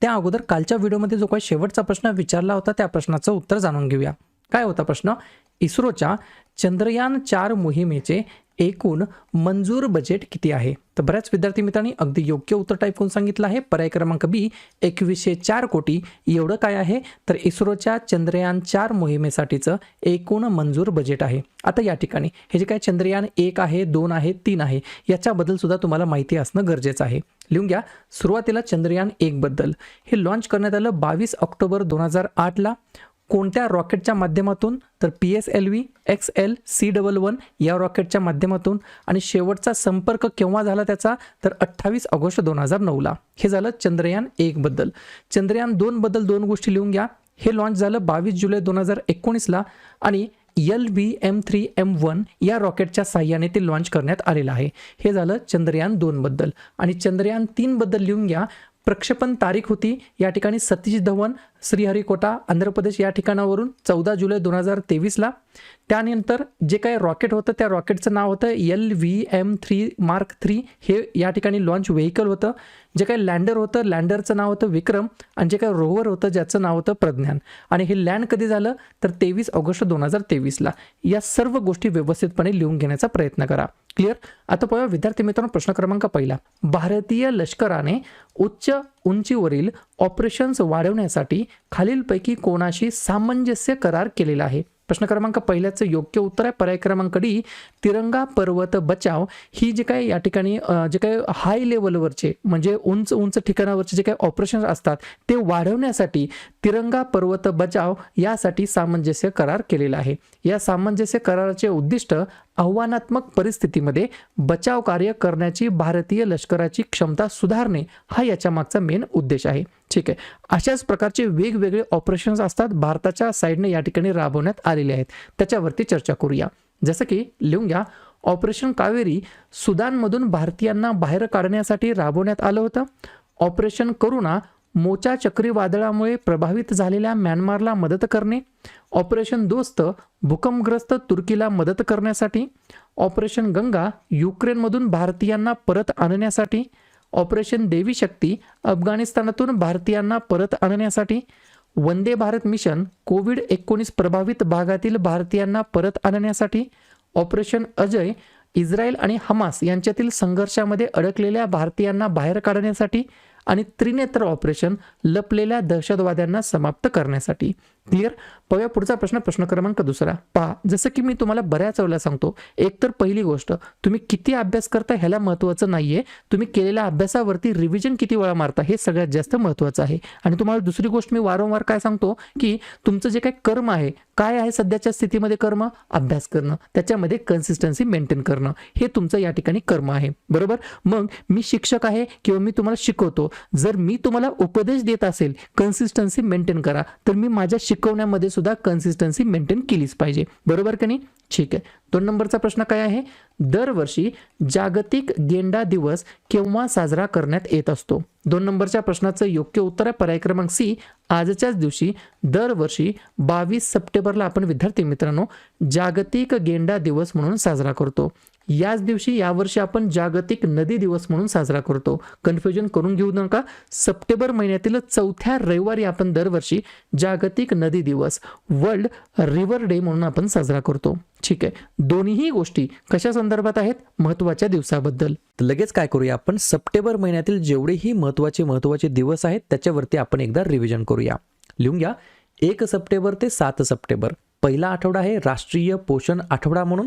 त्या अगोदर कालच्या व्हिडिओमध्ये जो काही शेवटचा प्रश्न विचारला होता त्या प्रश्नाचं उत्तर जाणून घेऊया. काय होता प्रश्न? इस्रोच्या चंद्रयान चार मोहिमेचे एकूण मंजूर बजेट किती आहे? तर बऱ्याच विद्यार्थी मित्रांनी अगदी योग्य उत्तर टाईप करून सांगितलं आहे. पर्याय क्रमांक बी एकवीसशे चार कोटी. एवढं काय आहे? तर इस्रोच्या चंद्रयान चार मोहिमेसाठीचं एकूण मंजूर बजेट आहे. आता या ठिकाणी हे जे काय चंद्रयान एक आहे दोन आहे तीन आहे याच्याबद्दल सुद्धा तुम्हाला माहिती असणं गरजेचं आहे. लिहून घ्या सुरुवातीला चंद्रयान एकबद्दल हे लॉन्च करण्यात आलं बावीस ऑक्टोबर दोन हजार आठला. कोणत्या रॉकेटच्या माध्यमातून? तर P S L V X L C double one या रॉकेटच्या माध्यमातून. आणि शेवटचा संपर्क केव्हा झाला त्याचा? तर अठ्ठावीस ऑगस्ट दोन हजार नऊला. हे झालं चंद्रयान एकबद्दल चंद्रयान दोनबद्दल दोन गोष्टी लिहून घ्या. हे लॉन्च झालं बावीस जुलै दोन हजार एकोणीसला आणि L V M three M one या रॉकेटच्या साह्याने ते लॉन्च करण्यात आलेलं आहे. हे झालं चंद्रयान दोनबद्दल आणि चंद्रयान तीनबद्दल लिहून घ्या. प्रक्षेपण तारीख होती. या ठिकाणी सतीश धवन श्रीहरिकोटा आंध्र प्रदेश या ठिकाणावरून चौदा जुलै दोन हजार तेवीसला. त्यानंतर जे काही रॉकेट होतं त्या रॉकेटचं नाव होतं L V M three mark three. हे या ठिकाणी लॉन्च व्हेकल होतं. जे काही लँडर होतं लँडरचं नाव होतं विक्रम आणि जे काही रोवर होतं ज्याचं नाव होतं प्रज्ञान. आणि हे लँड कधी झालं? तर तेवीस ऑगस्ट दोन हजार तेवीसला. या सर्व गोष्टी व्यवस्थितपणे लिहून घेण्याचा प्रयत्न करा. क्लिअर आता पाहूया विद्यार्थी मित्रांनो प्रश्न क्रमांक पहिला. भारतीय लष्कराने उच्च उंचीवरील ऑपरेशन्स वाढवण्यासाठी खालीलपैकी कोणाशी सामंजस्य करार केलेला आहे? प्रश्न क्रमांक पहिल्याचं योग्य उत्तर आहे. पर्याय क्रमांक डी तिरंगा पर्वत बचाव ही जे काही या ठिकाणी जे काही हाय लेवलवरचे म्हणजे उंच उंच ठिकाणावरचे जे काही ऑपरेशन असतात ते वाढवण्यासाठी तिरंगा पर्वत बचाव यासाठी सामंजस्य करार केलेला आहे. या सामंजस्य कराराचे उद्दिष्ट आव्हानात्मक परिस्थितीमध्ये बचाव कार्य करण्याची भारतीय लष्कराची क्षमता सुधारणे हा याच्या मागचा मेन उद्देश आहे. ठीक आहे. अशाच प्रकारचे वेगवेगळे ऑपरेशन्स असतात. भारताच्या साईडने या ठिकाणी राबवण्यात आलेले आहेत. त्याच्यावरती चर्चा करूया. जसं की लिहून घ्या. ऑपरेशन कावेरी सुदानमधून भारतीयांना बाहेर काढण्यासाठी राबवण्यात आलं होतं. ऑपरेशन करुणा मोचा चक्रीवादळामुळे प्रभावित झालेल्या म्यानमारला मदत करणे ऑपरेशन दोस्त भूकंपग्रस्त तुर्कीला मदत करण्यासाठी ऑपरेशन गंगा युक्रेनमधून भारतीयांना परत आणण्यासाठी ऑपरेशन देवी शक्ती अफगाणिस्तानातून भारतीयांना परत आणण्यासाठी वंदे भारत मिशन कोविड एकोणीस प्रभावित भागातील भारतीयांना परत आणण्यासाठी ऑपरेशन अजय इस्रायल आणि हमास यांच्यातील संघर्षामध्ये अडकलेल्या भारतीयांना बाहेर काढण्यासाठी आणि त्रिनेत्र ऑपरेशन लपलेल्या दहशतवाद्यांना समाप्त करण्यासाठी. क्लिअर पाहूया पुढचा प्रश्न प्रश्न क्रमांक दुसरा. पहा जसं की मी तुम्हाला बऱ्याच वेळेला सांगतो एकतर पहिली गोष्ट तुम्ही किती अभ्यास करता ह्याला महत्त्वाचं नाहीये. तुम्ही केलेल्या अभ्यासावरती रिव्हिजन किती वेळा मारता हे सगळ्यात जास्त महत्त्वाचं आहे. आणि तुम्हाला दुसरी गोष्ट मी वारंवार काय सांगतो की तुमचं जे काही कर्म आहे काय आहे सध्याच्या स्थितीमध्ये कर्म? अभ्यास करणं. त्याच्यामध्ये कन्सिस्टन्सी मेंटेन करणं. हे तुमचं या ठिकाणी कर्म आहे. बरोबर? मग मी शिक्षक आहे किंवा मी तुम्हाला शिकवतो. जर मी तुम्हाला उपदेश देत असेल कन्सिस्टन्सी मेंटेन करा. तर मी माझ्या शिकवण्यामध्ये सुद्धा कन्सिस्टन्सी मेंटेन केलीच पाहिजे. बरोबर का नाही? ठीक आहे. दोन नंबरचा प्रश्न काय आहे? दरवर्षी जागतिक गेंडा दिवस केव्हा साजरा करण्यात येत असतो? दोन नंबरच्या प्रश्नाचं योग्य उत्तर आहे पर्याय क्रमांक सी. आजच्याच दिवशी दरवर्षी बावीस सप्टेंबरला आपण विद्यार्थी मित्रांनो जागतिक गेंडा दिवस म्हणून साजरा करतो. याच दिवशी यावर्षी आपण जागतिक नदी दिवस म्हणून साजरा करतो. कन्फ्युजन करून घेऊ नका. सप्टेंबर महिन्यातील चौथ्या रविवारी आपण दरवर्षी जागतिक नदी दिवस वर्ल्ड रिव्हर डे म्हणून आपण साजरा करतो. ठीक आहे. दोन्हीही गोष्टी कशा संदर्भात आहेत? महत्त्वाच्या दिवसाबद्दल. तर लगेच काय करूया आपण? सप्टेंबर महिन्यातील जेवढेही महत्त्वाचे महत्त्वाचे दिवस आहेत त्याच्यावरती आपण एकदा रिव्हिजन करूया. लिहून घ्या. एक सप्टेंबर ते सात सप्टेंबर. पहिला आठवडा आहे राष्ट्रीय पोषण आठवडा म्हणून.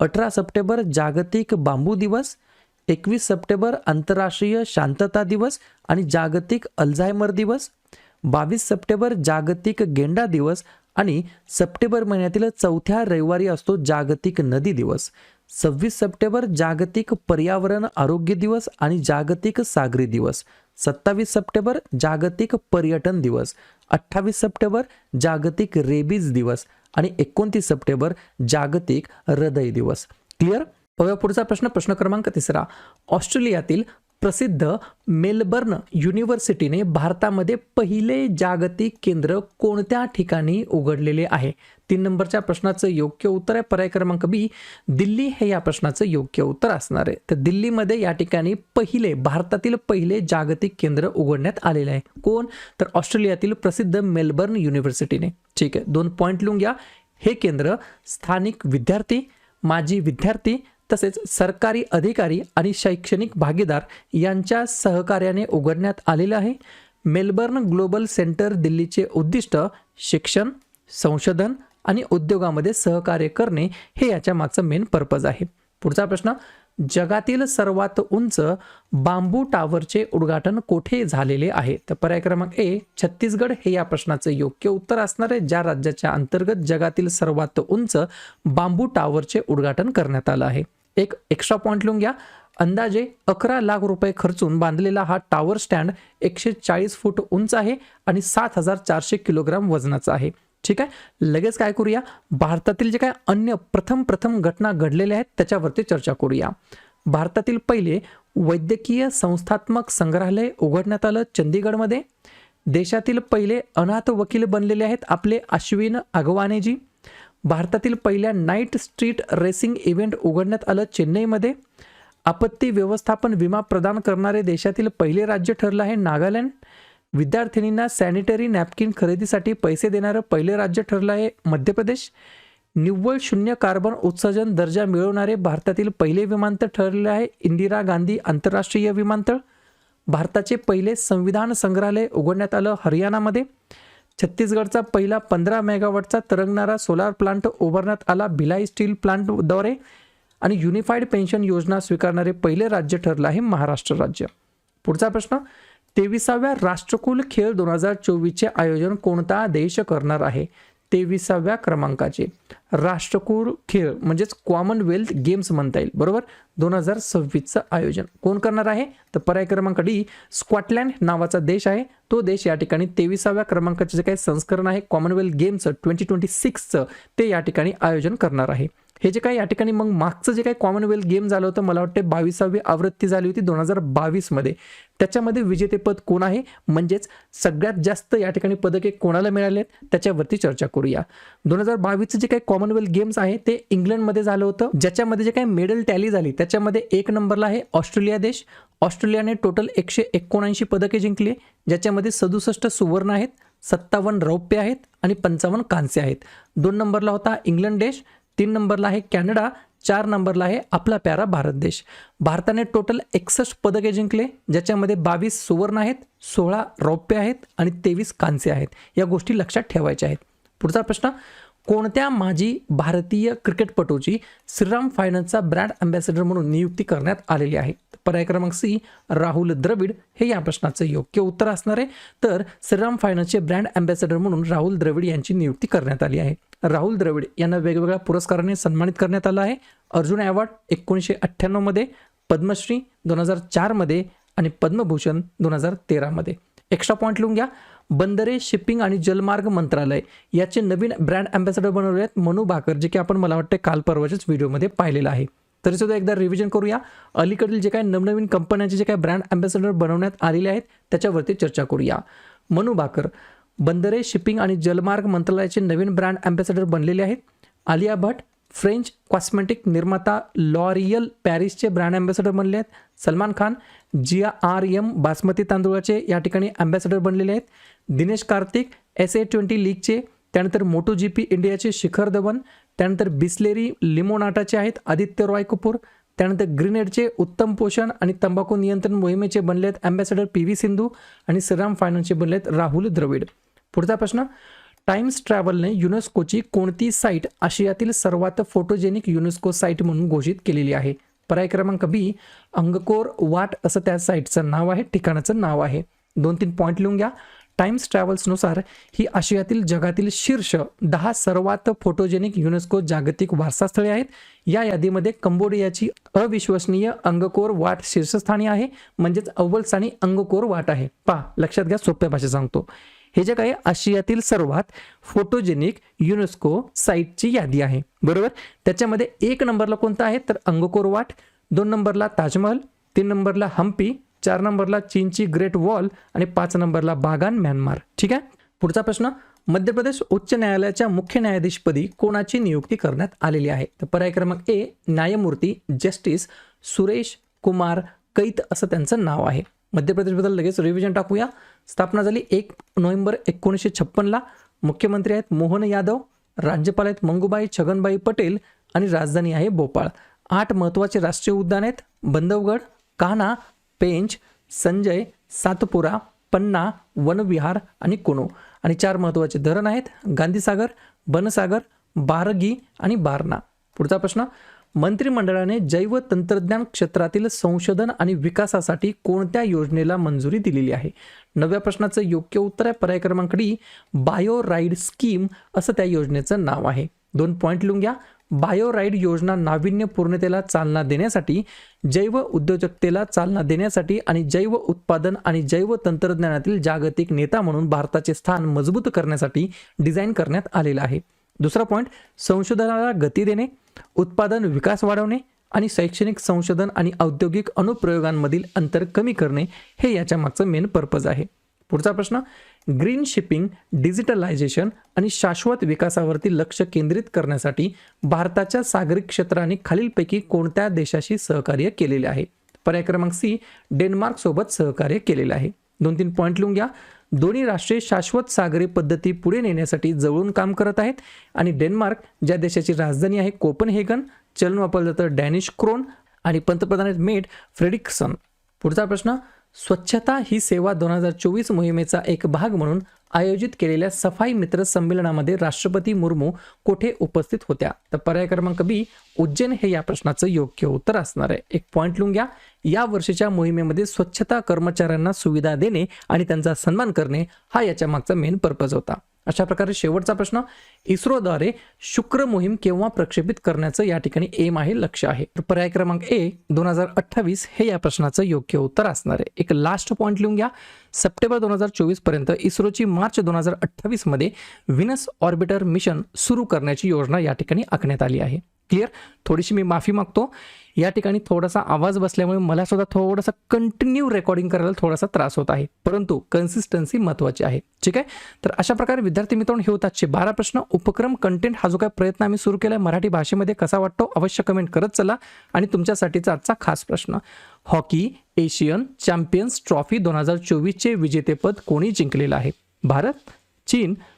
अठरा सप्टेंबर जागतिक बांबू दिवस एकवीस सप्टेंबर आंतरराष्ट्रीय शांतता दिवस आणि जागतिक अल्झायमर दिवस बावीस सप्टेंबर जागतिक गेंडा दिवस आणि सप्टेंबर महिन्यातील चौथ्या रविवारी असतो जागतिक नदी दिवस. सव्वीस सप्टेंबर जागतिक पर्यावरण आरोग्य दिवस आणि जागतिक सागरी दिवस. सत्तावीस सप्टेंबर जागतिक पर्यटन दिवस. अठ्ठावीस सप्टेंबर जागतिक रेबीज दिवस. आणि एकोणतीस सप्टेंबर जागतिक हृदय दिवस. क्लिअर पुढचा प्रश्न. प्रश्न क्रमांक तिसरा. ऑस्ट्रेलियातील प्रसिद्ध मेलबर्न युनिव्हर्सिटीने भारतामध्ये पहिले जागतिक केंद्र कोणत्या ठिकाणी उघडलेले आहे? तीन नंबरच्या प्रश्नाचं योग्य उत्तर आहे. पर्याय क्रमांक बी दिल्ली हे या प्रश्नाचं योग्य उत्तर असणार आहे. तर दिल्लीमध्ये या ठिकाणी पहिले भारतातील पहिले जागतिक केंद्र उघडण्यात आलेले आहे. कोण? तर ऑस्ट्रेलियातील प्रसिद्ध मेलबर्न युनिव्हर्सिटीने. ठीक आहे. दोन पॉईंट लिहून घ्या. हे केंद्र स्थानिक विद्यार्थी माजी विद्यार्थी तसेच सरकारी अधिकारी आणि शैक्षणिक भागीदार यांच्या सहकार्याने उघडण्यात आलेलं आहे. मेलबर्न ग्लोबल सेंटर दिल्लीचे उद्दिष्ट शिक्षण संशोधन आणि उद्योगामध्ये सहकार्य करणे हे याच्या मागचं मेन पर्पज आहे. पुढचा प्रश्न जगातील सर्वात उंच बांबू टावरचे उद्घाटन कोठे झालेले आहे? तर पर्याय क्रमांक ए छत्तीसगड हे या प्रश्नाचं योग्य उत्तर असणार आहे ज्या राज्याच्या अंतर्गत जगातील सर्वात उंच बांबू टावरचे उद्घाटन करण्यात आलं आहे. एक एक्स्ट्रा पॉईंट लिहून घ्या. अंदाजे अकरा लाख रुपये खर्चून बांधलेला हा टावर स्टँड एकशे चाळीस फूट उंच आहे आणि सात हजार चारशे किलोग्राम वजनाचा आहे. ठीक आहे? लगेच काय करूया? भारतातील जे काय अन्य प्रथम प्रथम घटना घडलेल्या आहेत त्याच्यावरती चर्चा करूया. भारतातील पहिले वैद्यकीय संस्थात्मक संग्रहालय उघडण्यात आलं चंदीगडमध्ये. देशातील पहिले अनाथ वकील बनलेले आहेत आपले अश्विन अगवानेजी. भारतातील पहिल्या नाईट स्ट्रीट रेसिंग इव्हेंट उघडण्यात आलं चेन्नईमध्ये. आपत्ती व्यवस्थापन विमा प्रदान करणारे देशातील पहिले राज्य ठरलं आहे नागालँड. विद्यार्थिनींना सॅनिटरी नॅपकिन खरेदीसाठी पैसे देणारं पहिले राज्य ठरलं आहे मध्य प्रदेश. निव्वळ शून्य कार्बन उत्सर्जन दर्जा मिळवणारे भारतातील पहिले विमानतळ ठरले आहे इंदिरा गांधी आंतरराष्ट्रीय विमानतळ. भारताचे पहिले संविधान संग्रहालय उघडण्यात आलं हरियाणामध्ये. छत्तीसगडचा पहिला पंधरा मेगावॉटचा तरंगणारा सोलार प्लांट उभारण्यात आला. भिलाई स्टील प्लांटद्वारे आणि युनिफाईड पेन्शन योजना स्वीकारणारे पहिले राज्य ठरलं आहे महाराष्ट्र राज्य. पुढचा प्रश्न तेविसाव्या राष्ट्रकुल खेळ दोन हजार चोवीसचे आयोजन कोणता देश करणार आहे? तेविसाव्या क्रमांकाचे. राष्ट्रकुल खेळ म्हणजेच कॉमनवेल्थ गेम्स म्हणता येईल बरोबर? दोन हजार सव्वीसचं आयोजन. कोण करणार आहे? तर पर्याय क्रमांक डी स्कॉटलँड नावाचा देश आहे. तो देश या ठिकाणी तेविसाव्या क्रमांकाचे जे काही संस्करण आहे कॉमनवेल्थ गेम्स ट्वेंटी ट्वेंटी सिक्सचं ते या ठिकाणी आयोजन करणार आहे. हे जे काही या ठिकाणी मग मागचं जे काही कॉमनवेल्थ गेम झालं होतं मला वाटतं बावीसावी आवृत्ती झाली होती दोन हजार बावीसमध्ये. त्याच्यामध्ये विजेतेपद कोण आहे? म्हणजेच सगळ्यात जास्त या ठिकाणी पदके कोणाला मिळाले आहेत त्याच्यावरती चर्चा करूया. दोन हजार बावीसचं जे काही कॉमनवेल्थ गेम्स आहे ते इंग्लंडमध्ये झालं होतं. ज्याच्यामध्ये जे काही मेडल टॅली झाली त्याच्यामध्ये एक नंबरला आहे ऑस्ट्रेलिया देश. ऑस्ट्रेलियाने टोटल एकशे एकोणऐंशी पदके जिंकली ज्याच्यामध्ये सदुसष्ट सुवर्ण आहेत सत्तावन्न रौप्य आहेत आणि पंचावन्न कांस्य आहेत. दोन नंबरला होता इंग्लंड देश. तीन नंबरला आहे कॅनडा चार नंबरला आहे आपला प्यारा भारत देश. भारताने टोटल एकसष्ट पदके जिंकले ज्याच्यामध्ये बावीस सुवर्ण आहेत सोळा रौप्य आहेत आणि तेवीस कांस्य आहेत. या गोष्टी लक्षात ठेवायच्या आहेत. पुढचा प्रश्न कोणत्या माजी भारतीय क्रिकेटपटूची श्रीराम फायनान्सचा ब्रँड अँबॅसेडर म्हणून नियुक्ती करण्यात आलेली आहे? पर्याय क्रमांक सी राहुल द्रविड. हे या प्रश्नाचं योग्य उत्तर असणार आहे. तर श्रीराम फायनान्सचे ब्रँड अँबॅसेडर म्हणून राहुल द्रविड यांची नियुक्ती करण्यात आली आहे. राहुल द्रविड यांना वेगवेगळ्या पुरस्काराने सन्मानित करण्यात आलं आहे. अर्जुन अवॉर्ड एकोणीसशे अठ्ठ्याण्णवमध्ये पद्मश्री दोन हजार चारमध्ये आणि पद्मभूषण दोन हजार तेरामध्ये एक्स्ट्रा पॉईंट लिहून घ्या. बंदरे शिपिंग आणि जलमार्ग मंत्रालय याचे नवीन ब्रँड अँबॅसेडर बनवले आहेत मनू भाकर जे की आपण मला वाटतं काल परवाच्याच व्हिडिओमध्ये पाहिलेलं आहे. तरी सुद्धा एकदा रिव्हिजन करूया. अलीकडील जे काही नवनवीन कंपन्यांचे जे काही ब्रँड अँबॅसेडर बनवण्यात आलेले आहेत त्याच्यावरती चर्चा करूया. मनू भाकर बंदरे शिपिंग आणि जलमार्ग मंत्रालयाचे नवीन ब्रँड अँबॅसेडर बनलेले आहेत. आलिया भट फ्रेंच कॉस्मेटिक निर्माता लॉरियल पॅरिसचे ब्रँड अँबॅसेडर बनले आहेत. Salman Khan G R M basmati तांदूळाचे या ठिकाणी अँबॅसेडर बनलेले आहेत. Dinesh Karthik S A twenty लीगचे त्यानंतर मोटो जी पी इंडियाचे शिखर धवन त्यानंतर बिस्लेरी लिमोनाटाचे आहेत आदित्य रॉय कपूर त्यानंतर ग्रीनेडचे उत्तम पोषण आणि तंबाखू नियंत्रण मोहिमेचे बनलेत अँबॅसेडर पी व्ही सिंधू आणि श्रीराम फायनान्सचे बनलेत राहुल द्रविड. पुढचा प्रश्न टाइम्स ट्रॅव्हलने युनेस्कोची कोणती साईट आशियातील सर्वात फोटोजेनिक युनेस्को साईट म्हणून घोषित केलेली आहे? पर्याय क्रमांक बी अंगकोर वाट असं त्या साईटचं नाव आहे ठिकाणाचं नाव आहे. दोन तीन पॉईंट लिहून घ्या. टाइम्स ट्रॅव्हल्सनुसार ही आशियातील जगातील शीर्ष दहा सर्वात फोटोजेनिक युनेस्को जागतिक वारसास्थळे आहेत. या यादीमध्ये कंबोडियाची अविश्वसनीय अंगकोर वाट शीर्षस्थानी आहे म्हणजेच अव्वल स्थानी अंगकोर वाट आहे. पा लक्षात घ्या सोप्या भाषेत सांगतो. हे जे काही आशियातील सर्वात फोटोजेनिक युनेस्को साईटची यादी आहे. बरोबर? त्याच्यामध्ये एक नंबरला कोणता आहे? तर अंगकोर वाट दोन नंबरला ताजमहल तीन नंबरला हम्पी चार नंबरला चीनची ग्रेट वॉल आणि पाच नंबरला बागान म्यानमार. ठीक आहे? पुढचा प्रश्न मध्य प्रदेश उच्च न्यायालयाच्या मुख्य न्यायाधीशपदी कोणाची नियुक्ती करण्यात आलेली आहे? तर पर्याय क्रमांक ए न्यायमूर्ती जस्टिस सुरेश कुमार कैत असं त्यांचं नाव आहे. मध्य प्रदेशबद्दल लगेच रिव्हिजन टाकूया. स्थापना झाली एक नोव्हेंबर एकोणीसशे छप्पनला. मुख्यमंत्री आहेत मोहन यादव राज्यपाल आहेत मंगूबाई छगनबाई पटेल आणि राजधानी आहे भोपाळ. आठ महत्त्वाचे राष्ट्रीय उद्यान आहेत. बंधवगड कान्हा पेंच संजय सातपुरा पन्ना वनविहार आणि कुनो आणि चार महत्त्वाचे धरण आहेत. गांधीसागर बनसागर बारगी आणि बारणा. पुढचा प्रश्न मंत्रिमंडळाने जैव तंत्रज्ञान क्षेत्रातील संशोधन आणि विकासासाठी कोणत्या योजनेला मंजुरी दिलेली आहे? नव्या प्रश्नाचं योग्य उत्तर आहे पर्याय क्रमांक डी बायो राईड स्कीम असं त्या योजनेचं नाव आहे. दोन पॉईंट लिहून घ्या. बायो राईड योजना नाविन्यपूर्णतेला चालना देण्यासाठी जैव उद्योजकतेला चालना देण्यासाठी आणि जैव उत्पादन आणि जैव तंत्रज्ञानातील जागतिक नेता म्हणून भारताचे स्थान मजबूत करण्यासाठी डिझाईन करण्यात आलेलं आहे. दुसरा पॉईंट संशोधनाला गती देणे उत्पादन विकास वाढवणे आणि शैक्षणिक संशोधन आणि औद्योगिक अनुप्रयोगांमधील अंतर कमी करणे हे याच्या मागचं मेन पर्पज आहे. पुढचा प्रश्न ग्रीन शिपिंग डिजिटलायझेशन आणि शाश्वत विकासावरती लक्ष केंद्रित करण्यासाठी भारताच्या सागरी क्षेत्राने खालीलपैकी कोणत्या देशाशी सहकार्य केलेले आहे? पर्याय क्रमांक सी डेन्मार्कसोबत सहकार्य केलेलं आहे. दोन तीन पॉईंट लिहून घ्या. दोन्ही राष्ट्रे शाश्वत सागरी पद्धती पुढे नेण्यासाठी जवळून काम करत आहेत. आणि डेन्मार्क ज्या देशाची राजधानी आहे कोपनहेगन चलन वापरलं जातं डॅनिश क्रोन आणि पंतप्रधान आहेत मेट फ्रेडिक्सन. पुढचा प्रश्न स्वच्छता ही सेवा दोन हजार चोवीस मोहिमेचा एक भाग म्हणून आयोजित केलेल्या सफाई मित्र संमेलनामध्ये राष्ट्रपती मुर्मू कोठे उपस्थित होत्या? तर पर्याय क्रमांक बी उज्जैन हे या प्रश्नाचं योग्य उत्तर असणार आहे. एक पॉईंट लिहून घ्या. या वर्षीच्या मोहिमेमध्ये स्वच्छता कर्मचाऱ्यांना सुविधा देणे आणि त्यांचा सन्मान करणे हा याच्या मागचा मेन पर्पज होता. अशा प्रकारे शेवटचा प्रश्न इस्रोद्वारे शुक्र मोहीम केव्हा प्रक्षेपित करण्याचं या ठिकाणी एम आहे लक्ष आहे? तर पर्याय क्रमांक ए दोन हजार अठ्ठावीस हे या प्रश्नाचं योग्य उत्तर असणार आहे. एक लास्ट पॉईंट लिहून घ्या. सप्टेंबर दोन हजार चोवीसपर्यंत इस्रोची मार्च दोन हजार अठ्ठावीसमध्ये व्हिनस ऑर्बिटर मिशन सुरू करण्याची योजना या ठिकाणी आखण्यात आली आहे. क्लिअर. थोडीशी मी माफी मागतो. या ठिकाणी थोडासा आवाज बसल्यामुळे मला सुद्धा थोडासा कंटिन्यू रेकॉर्डिंग करायला थोडासा त्रास होत आहे. परंतु कन्सिस्टन्सी महत्त्वाची आहे. ठीक आहे? तर अशा प्रकारे विद्यार्थी मित्रांनो हे होतातचे बारा प्रश्न. उपक्रम कंटेंट हा जो काय प्रयत्न आम्ही सुरू केला मराठी भाषेमध्ये कसा वाटतो अवश्य कमेंट करत चला. आणि तुमच्यासाठीचा आजचा खास प्रश्न. हॉकी एशियन चॅम्पियन्स ट्रॉफी दोन हजार चोवीसचे विजेतेपद कोणी जिंकलेलं आहे? भारत चीन